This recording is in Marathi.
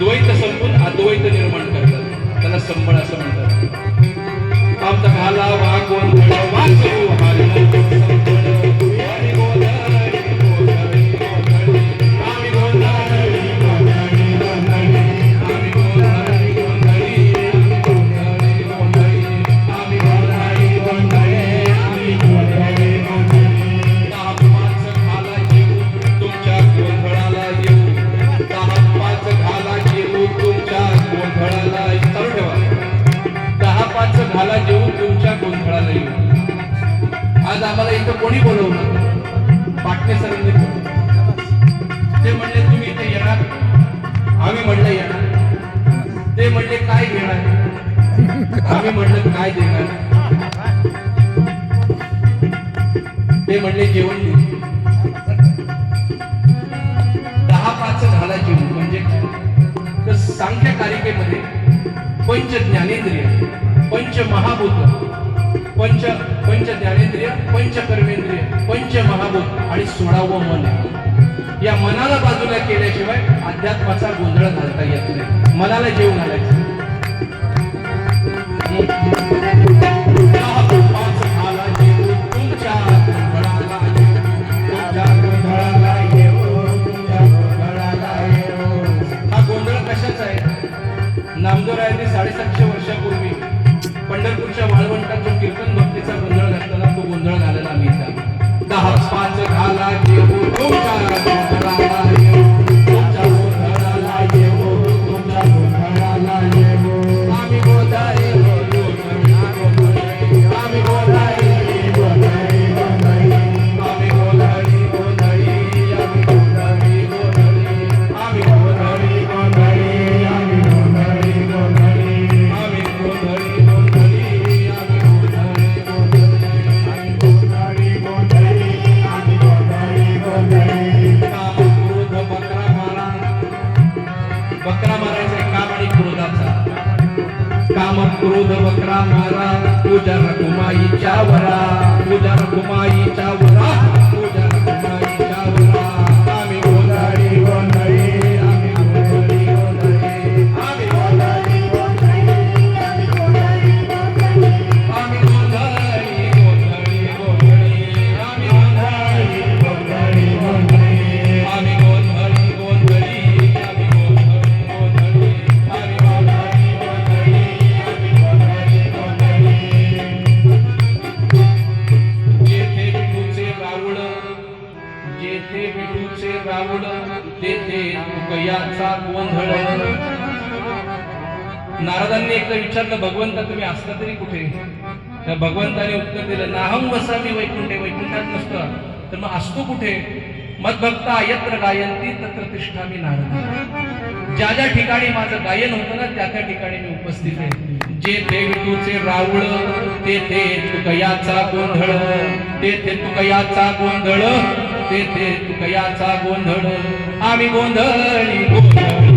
द्वैत संपून अद्वैत निर्माण करतात. त्याला संबळ असं म्हणतात. आम्हाला इथं कोणी बोलवलं? पाटणे सरांनी ते म्हणले तुम्ही इथे येणार? आम्ही म्हणलं येणार. ते म्हणले काय घेणार? आम्ही म्हणलं काय देणार? ते म्हणले जेवण दहा पाच झाला जेवण म्हणजे तर सांख्य कारिकेमध्ये पंच ज्ञानेंद्रिय पंच महाभूत पंच पंच ज्ञानेंद्रिय पंच कर्मेंद्रिय पंच महाभूत आणि सोळावं मन. या मनाला बाजूला केल्याशिवाय अध्यात्माचा गोंधळ घालता येत नाही. मनाला जेव घालायचं. दहा हा गोंधळ कशाचा आहे? नामदेवरायांनी साडेसातशे वर्षापूर्वी पंढरपूरच्या वाळवंटाच्या कीर्तन भक्तीचा गोंधळ घातला तो गोंधळ घालायला आम्ही दहा पाच घाला येऊ काम क्रोध बकरा मारा पूजा रघुमाईच्या वरा पूजा रघुमाईच्या वरा. महाराजांनी एकदा विचारलं भगवंता तुम्ही असता तरी कुठे? तर भगवंताने उत्तर दिलं नाहम वसामी वैकुंठे वैकुंठात नसतं तर मग असतो कुठे? मदभक्ता यत्र गायंती तत्र तिष्ठामी नारद. ज्या ज्या ठिकाणी माझं गायन होतं ना त्या त्या ठिकाणी मी उपस्थित आहे. जे ते विठूचे रावळ तेथे तुकयाचा गोंधळ. ते ते तुकयाचा गोंधळ ते ते तुकयाचा गोंधळ. आम्ही गोंधळी गोंधळी.